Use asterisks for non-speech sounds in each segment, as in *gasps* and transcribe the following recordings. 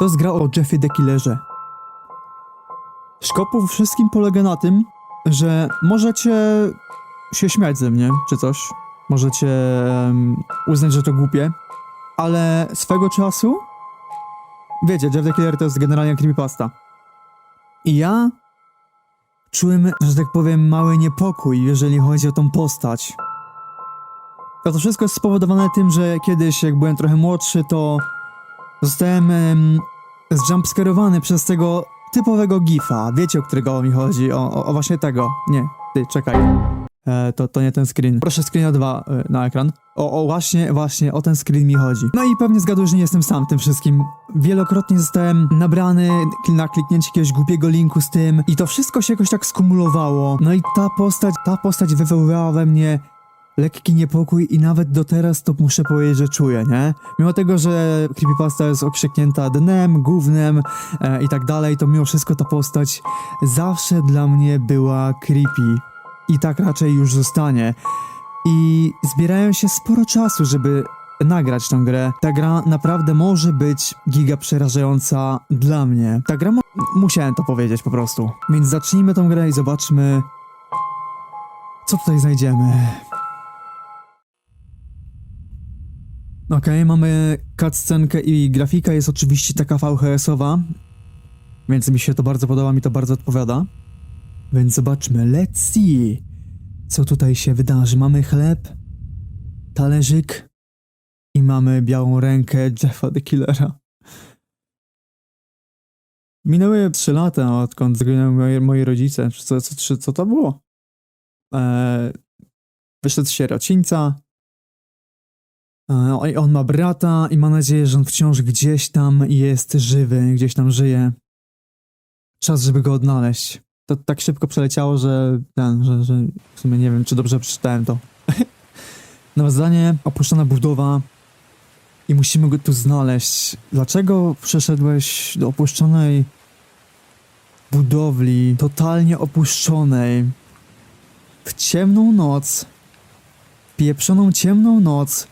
To jest gra o Jeffie the Killerze. Szkopu wszystkim polega na tym, że możecie się śmiać ze mnie, czy coś. Możecie em, uznać, że to głupie, ale swego czasu, wiecie, Jeff the Killer to jest generalnie creepypasta. I ja czułem, że tak powiem, mały niepokój, jeżeli chodzi o tą postać. A to wszystko jest spowodowane tym, że kiedyś, jak byłem trochę młodszy, to zostałem em, zjumpscarowany przez tego typowego gifa. Wiecie, o którego mi chodzi? O, o, o właśnie tego. Nie, ty, czekaj. E, to, to nie ten screen. Proszę screena 2 e, na ekran. O, o, właśnie, właśnie, o ten screen mi chodzi. No i pewnie zgadujesz, że nie jestem sam tym wszystkim. Wielokrotnie zostałem nabrany na kliknięcie jakiegoś głupiego linku z tym i to wszystko się jakoś tak skumulowało. No i ta postać, ta postać wywoływała we mnie lekki niepokój i nawet do teraz to muszę powiedzieć, że czuję, nie? Mimo tego, że creepypasta jest okrzyknięta dnem, gównem e, i tak dalej, to mimo wszystko ta postać zawsze dla mnie była creepy. I tak raczej już zostanie. I zbierają się sporo czasu, żeby nagrać tę grę. Ta gra naprawdę może być giga przerażająca dla mnie. Ta gra musiałem to powiedzieć po prostu. Więc zacznijmy tą grę i zobaczmy co tutaj znajdziemy. Okej, mamy cutscenkę i grafika jest oczywiście taka VHS-owa, więc mi się to bardzo podoba, mi to bardzo odpowiada. Więc zobaczmy, let's see, co tutaj się wydarzy. Mamy chleb, talerzyk i mamy białą rękę Jeffa the Killera. Minęły 3 lata, odkąd zginęły moje, moi rodzice. Co, co, co to było? Eee, wyszedł z sierocińca, on ma brata i ma nadzieję, że on wciąż gdzieś tam jest żywy, gdzieś tam żyje. Czas, żeby go odnaleźć. To tak szybko przeleciało, że ten, że, że w sumie nie wiem, czy dobrze przeczytałem to. *laughs* Nowe zdanie, opuszczona budowa i musimy go tu znaleźć. Dlaczego przeszedłeś do opuszczonej budowli, totalnie opuszczonej, w ciemną noc, pieprzoną ciemną noc,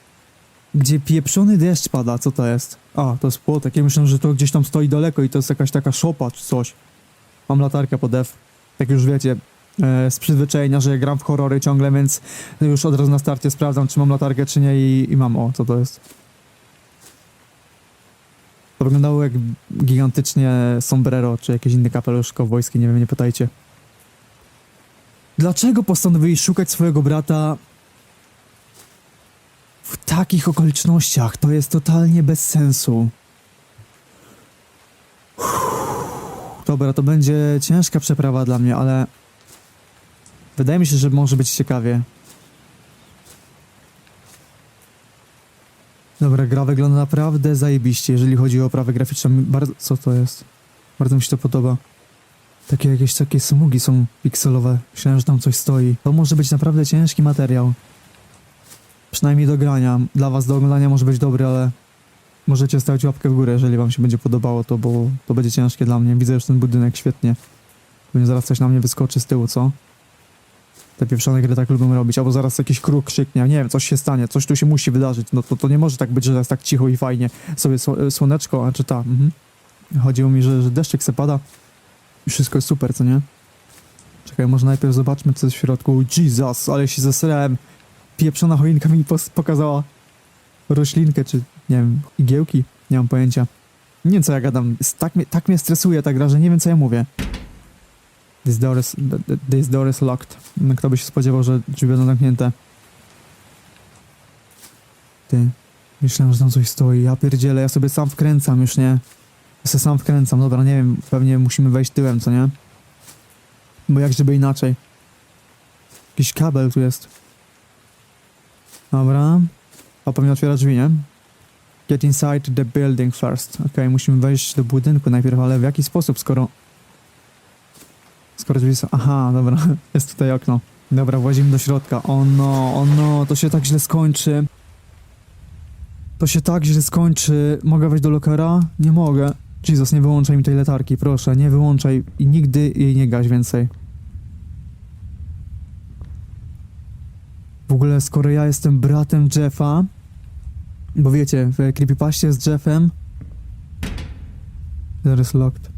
gdzie pieprzony deszcz pada, co to jest? A, to jest płotek. Ja myślę, że to gdzieś tam stoi daleko i to jest jakaś taka szopa czy coś. Mam latarkę pod F. Jak już wiecie, e, z przyzwyczajenia, że gram w horrory ciągle, więc już od razu na starcie sprawdzam, czy mam latarkę, czy nie i, i mam. O, co to jest? To wyglądało jak gigantycznie sombrero, czy jakiś inny kapelusz kowbojski, nie wiem, nie pytajcie. Dlaczego postanowili szukać swojego brata w takich okolicznościach to jest totalnie bez sensu. Dobra, to będzie ciężka przeprawa dla mnie, ale wydaje mi się, że może być ciekawie. Dobra, gra wygląda naprawdę zajebiście, jeżeli chodzi o oprawę graficzną. Bardzo... Co to jest? Bardzo mi się to podoba. Takie jakieś takie smugi są pikselowe. Myślałem, że tam coś stoi. To może być naprawdę ciężki materiał. Przynajmniej do grania. Dla was do oglądania może być dobry, ale możecie stawiać łapkę w górę, jeżeli wam się będzie podobało to, bo to będzie ciężkie dla mnie. Widzę już ten budynek świetnie. Pewnie zaraz coś na mnie wyskoczy z tyłu, co? Te pieprzone gry tak lubią robić, albo zaraz jakiś kruk krzyknie, nie wiem, coś się stanie, coś tu się musi wydarzyć, no to, to nie może tak być, że jest tak cicho i fajnie sobie sło- słoneczko, a czy ta, mhm. Chodziło mi, że, że deszczyk se pada i wszystko jest super, co nie? Czekaj, może najpierw zobaczmy, co jest w środku. Jesus, ale się zesrałem pieprzona choinka mi pokazała roślinkę, czy nie wiem, igiełki, nie mam pojęcia. Nie wiem co ja gadam, tak mnie, tak mnie stresuje ta gra, że nie wiem co ja mówię. This door is, th- th- this door is locked. No, Kto by się spodziewał, że drzwi będą zamknięte. Ty, myślałem, że tam coś stoi, ja pierdzielę, ja sobie sam wkręcam już, nie? Ja sobie sam wkręcam, dobra, nie wiem, pewnie musimy wejść tyłem, co nie? Bo jak żeby inaczej. Jakiś kabel tu jest. Dobra. A pewnie otwiera drzwi, nie? Get inside the building first. Okej, musimy wejść do budynku najpierw, ale w jaki sposób, skoro... Skoro drzwi są... Aha, dobra, *laughs* jest tutaj okno. Dobra, włazimy do środka. O no, o no, to się tak źle skończy. To się tak źle skończy. Mogę wejść do lokera? Nie mogę. Jesus, nie wyłączaj mi tej latarki, proszę, nie wyłączaj i nigdy jej nie gaś więcej. W ogóle, skoro ja jestem bratem Jeffa, bo wiecie, w Creepypastie z Jeffem There is locked.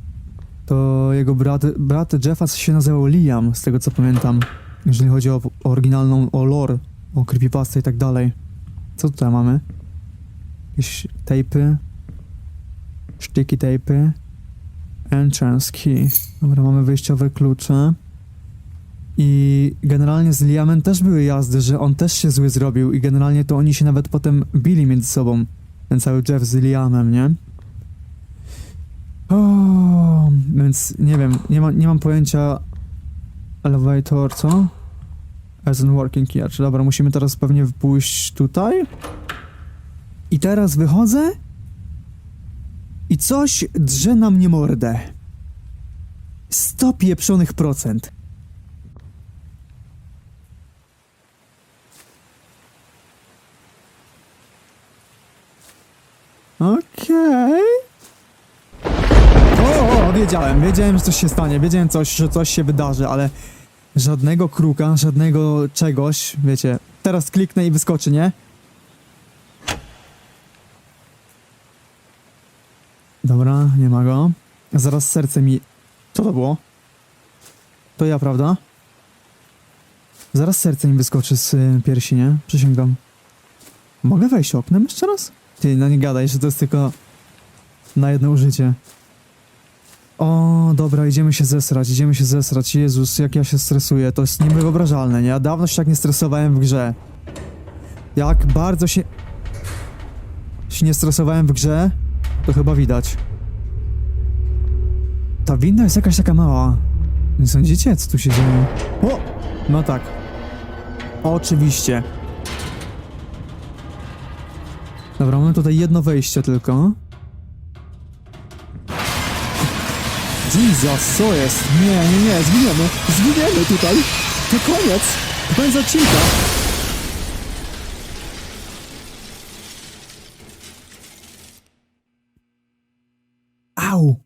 To jego brat, brat Jeffa się nazywał Liam, z tego co pamiętam. Jeżeli chodzi o, o oryginalną, o lore, o creepypasta i tak dalej. Co tutaj mamy? Jakieś tejpy. Sticky tejpy. Entrance key. Dobra, mamy wyjściowe klucze. I generalnie z Liamem też były jazdy, że on też się zły zrobił i generalnie to oni się nawet potem bili między sobą. Ten cały Jeff z Liamem, nie? O, więc nie wiem, nie, ma, nie mam pojęcia elevator, co? As in working key. Czy dobra, musimy teraz pewnie pójść tutaj? I teraz wychodzę i coś drze na mnie mordę. 100 pieprzonych procent. Okej. O, o, wiedziałem, wiedziałem, że coś się stanie, wiedziałem coś, że coś się wydarzy, ale żadnego kruka, żadnego czegoś, wiecie, teraz kliknę i wyskoczy, nie? Dobra, nie ma go. Zaraz serce mi... Co to było? To ja, prawda? Zaraz serce mi wyskoczy z y, piersi, nie? Przysięgam. Mogę wejść oknem jeszcze raz? Ty, no nie gadaj, że to jest tylko na jedno użycie. O, dobra, idziemy się zesrać, idziemy się zesrać. Jezus, jak ja się stresuję, to jest niewyobrażalne, nie? Ja dawno się tak nie stresowałem w grze. Jak bardzo się... się nie stresowałem w grze, to chyba widać. Ta winda jest jakaś taka mała. Nie sądzicie, co tu się dzieje? O! No tak. Oczywiście. Dobra, mamy tutaj jedno wejście tylko. Jesus, co jest? Nie, nie, nie, zginiemy. Zginiemy tutaj. To koniec. Koniec odcinka. Au.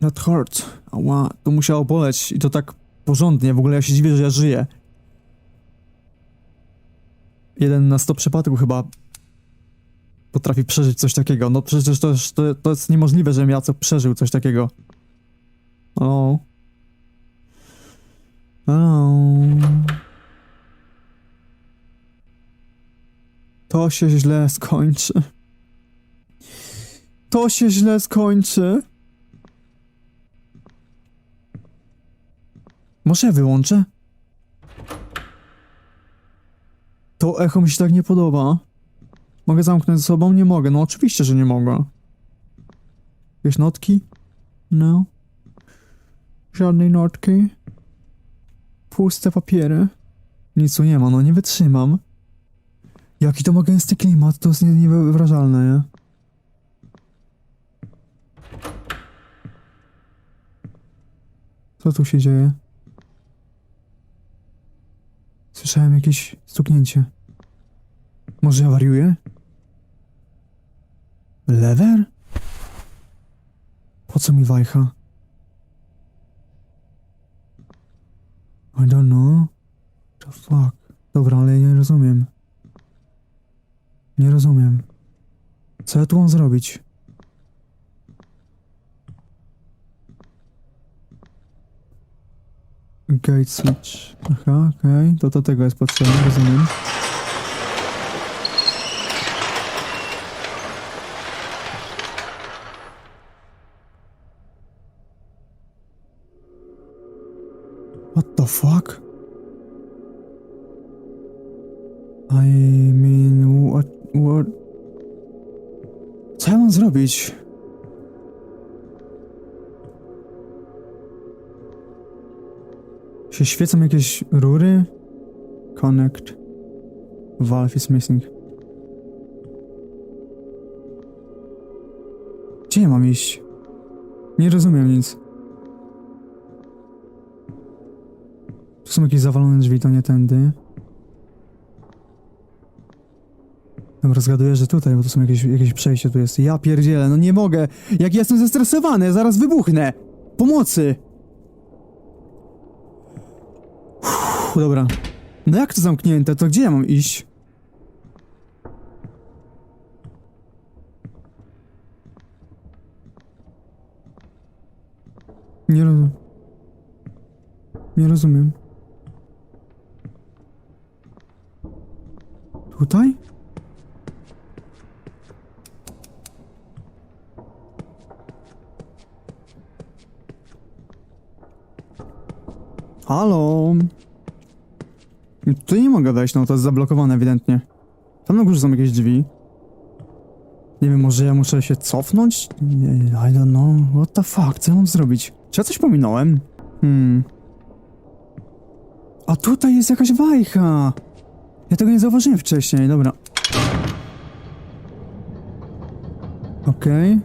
That hurt. Ała, to musiało boleć i to tak porządnie. W ogóle ja się dziwię, że ja żyję. Jeden na 100 przypadków chyba potrafi przeżyć coś takiego. No przecież to, to, to jest niemożliwe, żebym ja co przeżył coś takiego. O. O. To się źle skończy. To się źle skończy. Może wyłączę? To echo mi się tak nie podoba. Mogę zamknąć ze sobą? Nie mogę. No oczywiście, że nie mogę. Jakieś notki? No. Żadnej notki. Puste papiery. Nic tu nie ma, no nie wytrzymam. Jaki to ma gęsty klimat, to jest nie- niewyobrażalne, nie? Co tu się dzieje? Słyszałem jakieś stuknięcie. Może ja wariuję? Lever? Po co mi wajcha? I don't know. The fuck? Dobra, ale ja nie rozumiem. Nie rozumiem. Co ja tu mam zrobić? Gate switch. Aha, okej. To do tego jest potrzebne, rozumiem. What the fuck? I mean, what, what? Co ja mam zrobić? Się świecą jakieś rury? Connect. Valve is missing. Gdzie mam iść? Nie rozumiem nic. Tu są jakieś zawalone drzwi, to nie tędy. Dobra, zgaduję, że tutaj, bo to są jakieś, jakieś przejście tu jest. Ja pierdzielę, no nie mogę! Jak jestem zestresowany, zaraz wybuchnę! Pomocy! Dobra. No jak to zamknięte? To gdzie ja mam iść? Nie rozumiem. Nie rozumiem. Tutaj? Halo? Tutaj nie mogę wejść, no to jest zablokowane ewidentnie. Tam na górze są jakieś drzwi. Nie wiem, może ja muszę się cofnąć? I don't know. What the fuck? Co ja mam zrobić? Czy ja coś pominąłem? Hmm. A tutaj jest jakaś wajcha! Ja tego nie zauważyłem wcześniej, dobra. Okej.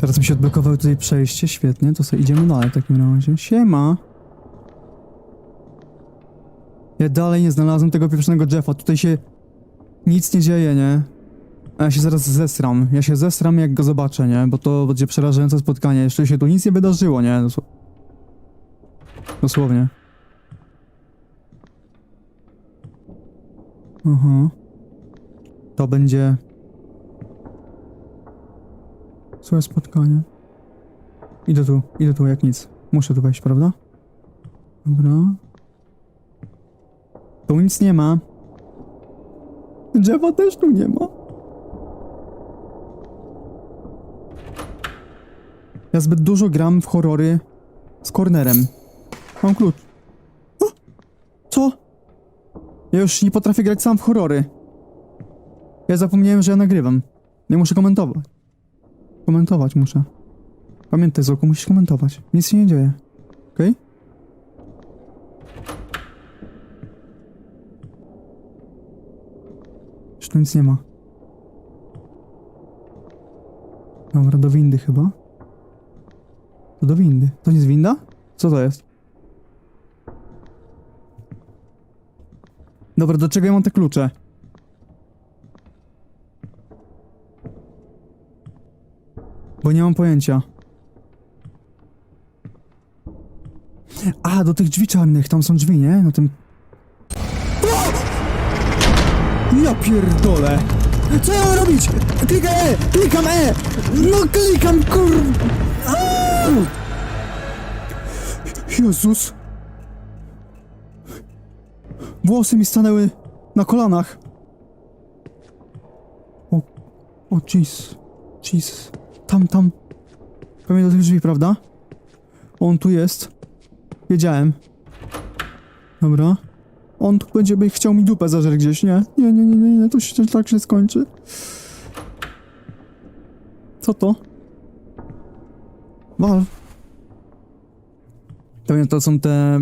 Teraz mi się odblokowało tutaj przejście, świetnie, to sobie idziemy dalej w takim razie. Siema! Ja dalej nie znalazłem tego pierwszego Jeffa, tutaj się nic nie dzieje, nie? A ja się zaraz zesram, ja się zesram jak go zobaczę, nie? Bo to będzie przerażające spotkanie, jeszcze się tu nic nie wydarzyło, nie? Dosł- Dosłownie. Aha. To będzie... Złe spotkanie. Idę tu, idę tu jak nic. Muszę tu wejść, prawda? Dobra. Tu nic nie ma. Drzewa też tu nie ma. Ja zbyt dużo gram w horrory z cornerem. Mam klucz. O! Co? Ja już nie potrafię grać sam w horrory. Ja zapomniałem, że ja nagrywam. Nie muszę komentować. Komentować muszę. Pamiętaj, Zoku, musisz komentować. Nic się nie dzieje. Okej? Już tu nic nie ma. Dobra, do windy chyba. To do windy. To nie jest winda? Co to jest? Dobra, do czego ja mam te klucze? Bo nie mam pojęcia. A, do tych drzwi czarnych, tam są drzwi, nie? Na tym... Ja pierdolę! Co ja mam robić? Klikam E! Klikam E! No klikam, kur... Jezus! Włosy mi stanęły na kolanach. O, o jeez. Jeez. Tam, tam. Pewnie do tych drzwi, prawda? On tu jest. Wiedziałem. Dobra. On tu będzie by chciał mi dupę zażer gdzieś, nie? Nie, nie, nie, nie, nie, to się tak się skończy. Co to? Wal. Pewnie to są te...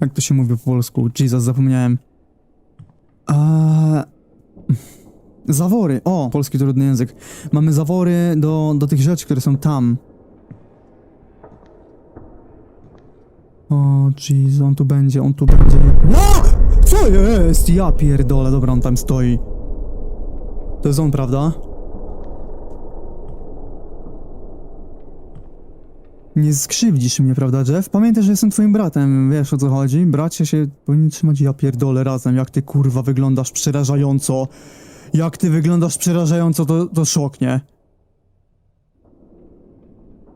Jak to się mówi po polsku? Jesus, zapomniałem. Eee... Zawory. O, polski trudny język. Mamy zawory do, do tych rzeczy, które są tam. O, jeez, on tu będzie, on tu będzie. No! Co jest? Ja pierdolę, dobra, on tam stoi. To jest on, prawda? Nie skrzywdzisz mnie, prawda, Jeff? Pamiętaj, że jestem twoim bratem, wiesz o co chodzi? Bracia się powinni trzymać ja pierdolę razem, jak ty kurwa wyglądasz przerażająco. Jak ty wyglądasz przerażająco, to, to szok, nie?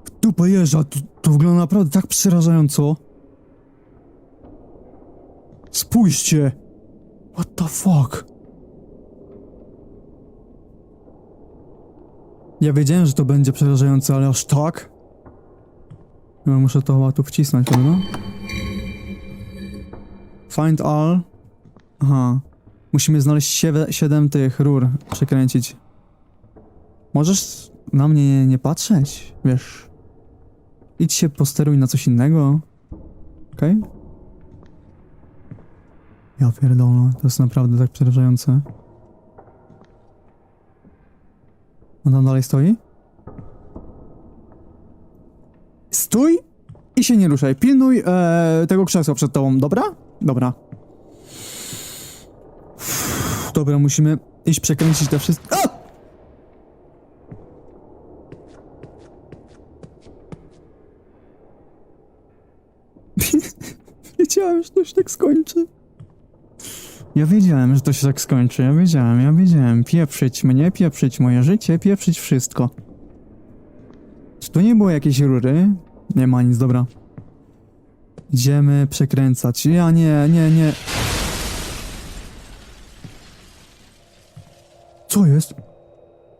W Dupę jeża, to, to wygląda naprawdę tak przerażająco. Spójrzcie! What the fuck? Ja wiedziałem, że to będzie przerażające, ale aż tak? No, muszę to chyba tu wcisnąć, prawda? Find all. Aha. Musimy znaleźć siedem tych rur, przekręcić. Możesz na mnie nie, patrzeć, wiesz. Idź się posteruj na coś innego. Okej? Ja pierdolę, to jest naprawdę tak przerażające. On tam dalej stoi? Stój i się nie ruszaj. Pilnuj e, tego krzesła przed tobą, dobra? Dobra. Dobra, musimy iść przekręcić te wszystkie. *laughs* Wiedziałem, że to się tak skończy. Ja wiedziałem, że to się tak skończy. Ja wiedziałem, ja wiedziałem. Pieprzyć mnie, pieprzyć moje życie, pieprzyć wszystko. Czy tu nie było jakiejś rury? Nie ma nic, dobra. Idziemy przekręcać. Ja nie, nie, nie. Co jest?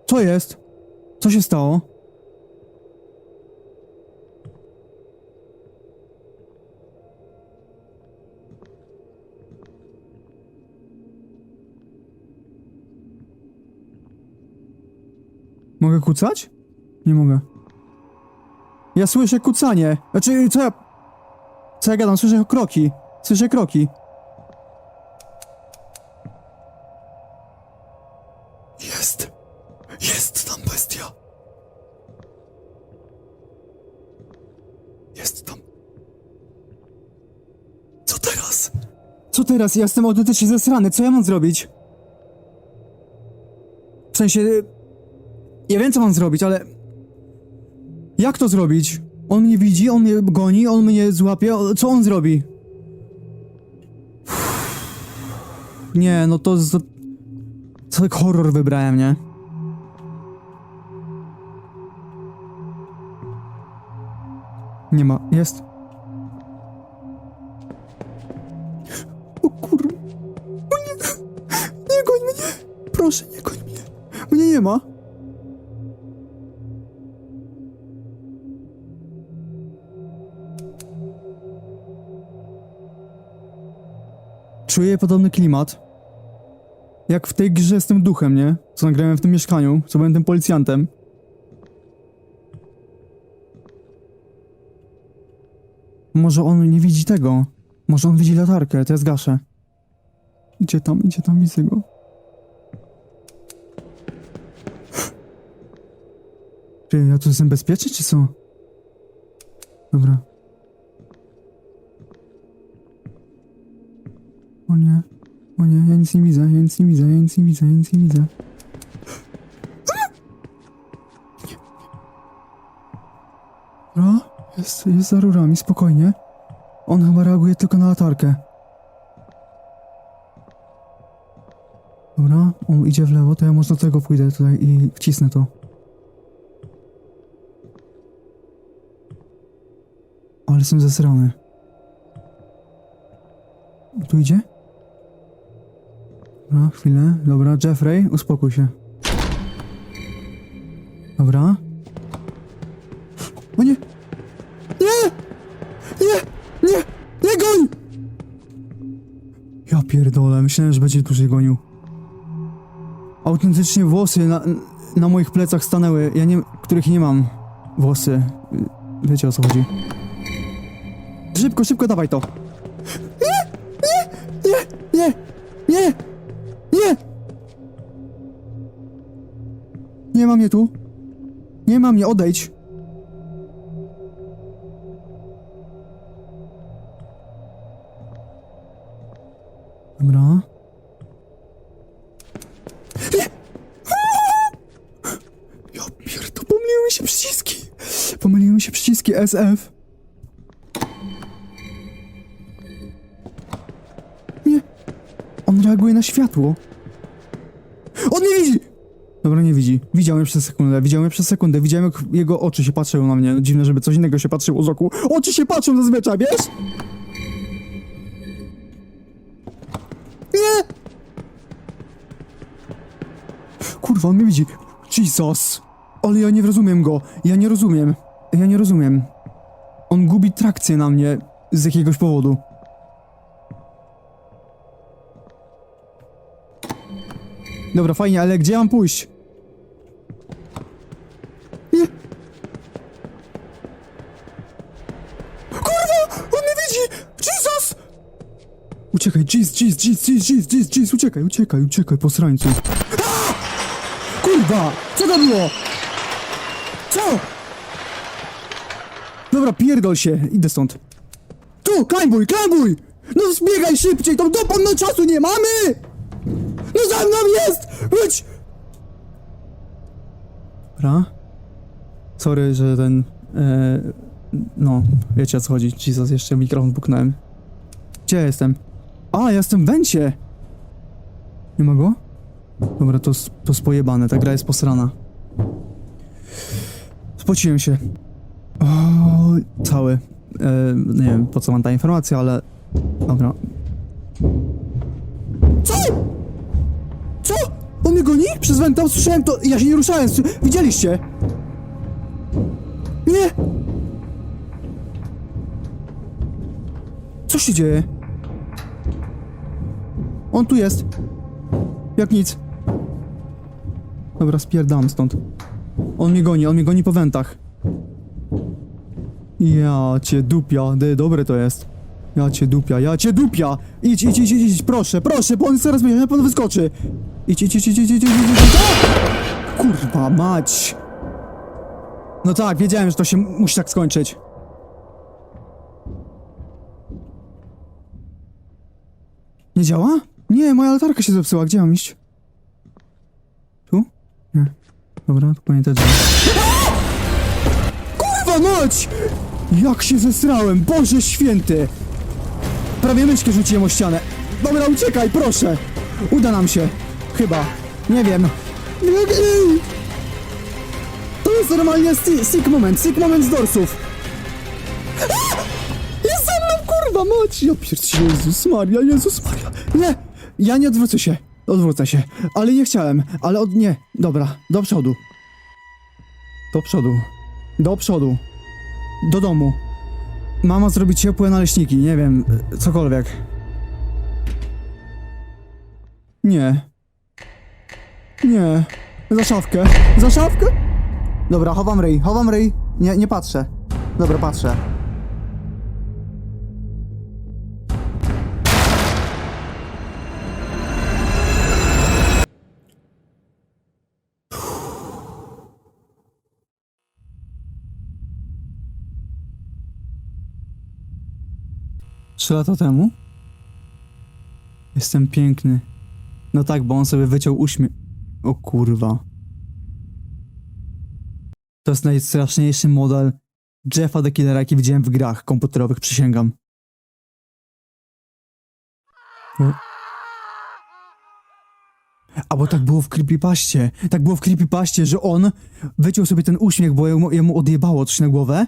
Co jest? Co się stało? Mogę kucać? Nie mogę. Ja słyszę kucanie. Znaczy, co ja... Co ja gadam? Słyszę kroki. Słyszę kroki. Jest. Jest tam bestia. Jest tam. Co teraz? Co teraz? Ja jestem autentycznie zesrany. Co ja mam zrobić? W sensie... Ja wiem, co mam zrobić, ale... Jak to zrobić? On mnie widzi, on mnie goni, on mnie złapie. Co on zrobi? Nie, no to... Z... Co tak horror wybrałem, nie? Nie ma. Jest. O kur... O nie! Nie goń mnie! Proszę, nie goń mnie! Mnie nie ma! Czuję podobny klimat. Jak w tej grze z tym duchem, nie? Co nagrałem w tym mieszkaniu, co byłem tym policjantem. Może on nie widzi tego. Może on widzi latarkę, to ja zgaszę. Idzie tam, idzie tam, widzę go. Czy ja tu jestem bezpieczny, czy co? Dobra. O nie. O nie, ja nic nie widzę, ja nic nie widzę, ja nic nie widzę, ja nic nie widzę. Dobra, jest, jest za rurami, spokojnie. On chyba reaguje tylko na latarkę. Dobra, on idzie w lewo, to ja może do tego pójdę tutaj i wcisnę to. Ale jestem zesrany. Tu idzie? Dobra, chwilę. Dobra, Jeffrey, uspokój się. Dobra. O nie! Nie! Nie! Nie! Nie goń! Ja pierdolę, myślałem, że będzie dłużej gonił. Autentycznie włosy na, na moich plecach stanęły, ja nie, których nie mam. Włosy. Wiecie o co chodzi. Szybko, szybko, dawaj to. Ma mnie tu. Nie ma mnie, odejdź. Dobra. Ja pierdolę, pomyliły się przyciski. Pomyliły się przyciski SF. Nie. On reaguje na światło. On nie widzi! Dobra, nie widzi. Widział mnie przez sekundę, widział mnie przez sekundę, widziałem jak jego oczy się patrzyły na mnie. Dziwne, żeby coś innego się patrzyło z oku. Oczy się patrzą zazwyczaj, wiesz? Nie! Kurwa, on mnie widzi. Jesus! Ale ja nie rozumiem go. Ja nie rozumiem. Ja nie rozumiem. On gubi trakcję na mnie z jakiegoś powodu. Dobra, fajnie, ale gdzie mam pójść? Uciekaj, jeez, jeez, jeez, jeez, jeez, jeez, jeez, uciekaj, uciekaj, uciekaj, posrańcu. A! Kurwa! Co to było? Co? Dobra, pierdol się, idę stąd. Tu, klambuj, klambuj! No zbiegaj szybciej, tą dopą no czasu nie mamy! No za mną jest! Chodź! Dobra. Sorry, że ten... E, no, wiecie o co chodzi. Jesus, jeszcze mikrofon puknąłem. Gdzie ja jestem? A, ja jestem w wencie! Nie ma go? Dobra, to, to spojebane, ta gra jest posrana. Spociłem się. O, cały. E, nie wiem, po co mam ta informacja, ale... Dobra. Co? Co? On mnie goni? Przez wenta usłyszałem to... Ja się nie ruszałem. Widzieliście? Nie! Co się dzieje? On tu jest. Jak nic. Dobra, spierdam stąd. On mnie goni, on mnie goni po wentach. Ja cię dupia, D dobre to jest. Ja cię dupia, ja cię dupia! Idź, idź, idź, idź, idź. proszę, proszę, bo on zaraz mnie, na pewno wyskoczy. Idź, idź, idź, idź, idź, idź, idź, idź. Kurwa mać. No tak, wiedziałem, że to się musi tak skończyć. Nie działa? Nie, moja latarka się zepsuła, gdzie mam iść? Tu? Nie. Dobra, to pamiętaj. Kurwa mać! Jak się zesrałem, Boże święty! Prawie myszkę rzuciłem o ścianę. Dobra, uciekaj, proszę! Uda nam się. Chyba. Nie wiem. To jest normalnie si- sick moment, sick moment z dorsów. Jest za mną, kurwa mać! Ja pierdzie, Jezus Maria, Jezus Maria. Nie! Ja nie odwrócę się. Odwrócę się. Ale nie chciałem. Ale od... Nie. Dobra, do przodu. Do przodu. Do przodu. Do domu. Mama zrobi ciepłe naleśniki, nie wiem, cokolwiek. Nie. Nie. Za szafkę. Za szafkę? Dobra, chowam ryj, chowam ryj. Nie, nie patrzę. Dobra, patrzę. Trzy lata temu? Jestem piękny. No tak, bo on sobie wyciął uśmiech. O kurwa. To jest najstraszniejszy model Jeffa the Killera, jaki widziałem w grach komputerowych, przysięgam. O. A bo tak było w creepypaście. Tak było w creepypaście, że on wyciął sobie ten uśmiech, bo jemu, jemu odjebało coś na głowę,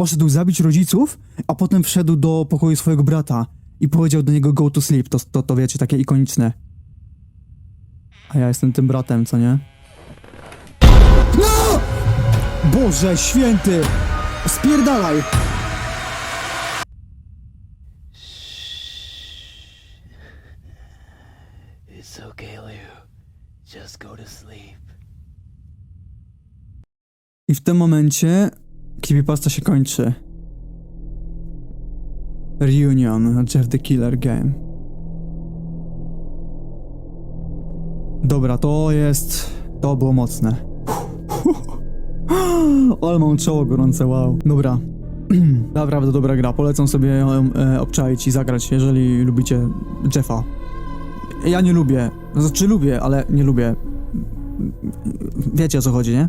poszedł zabić rodziców, a potem wszedł do pokoju swojego brata i powiedział do niego go to sleep. To, to, to wiecie, takie ikoniczne. A ja jestem tym bratem, co nie? No! Boże święty! Spierdalaj! It's okay, Lou. Just go to sleep. I w tym momencie creepypasta się kończy. Reunion, Jeff the Killer Game. Dobra, to jest... To było mocne. *gasps* Ale mam czoło gorące, wow. Dobra. *clears throat* Naprawdę dobra gra, polecam sobie ją e, obczaić i zagrać, jeżeli lubicie Jeffa. Ja nie lubię, znaczy lubię, ale nie lubię. Wiecie o co chodzi, nie?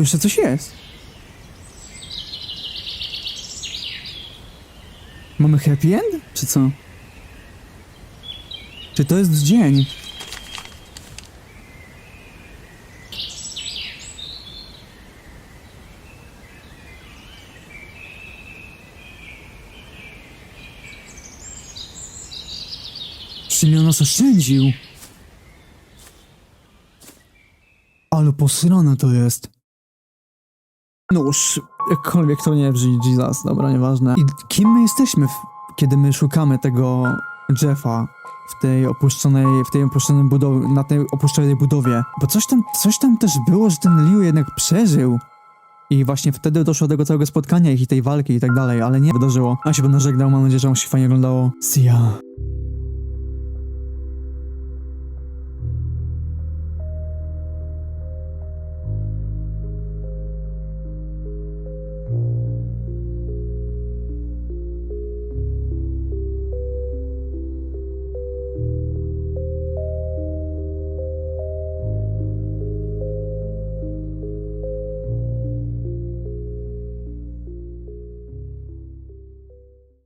Tu jeszcze coś jest. Mamy happy end? Czy co? Czy to jest dzień? Simeon nas oszczędził. Ale posrane to jest. Już, jakkolwiek to nie brzmi, Jesus, dobra, nieważne. I kim my jesteśmy, kiedy my szukamy tego Jeffa w tej opuszczonej, w tej opuszczonej budowie, na tej opuszczonej budowie? Bo coś tam, coś tam też było, że ten Liu jednak przeżył. I właśnie wtedy doszło do tego całego spotkania ich i tej walki i tak dalej, ale nie wydarzyło. A się będę żegnał, mam nadzieję, że wam się fajnie oglądało. See ya.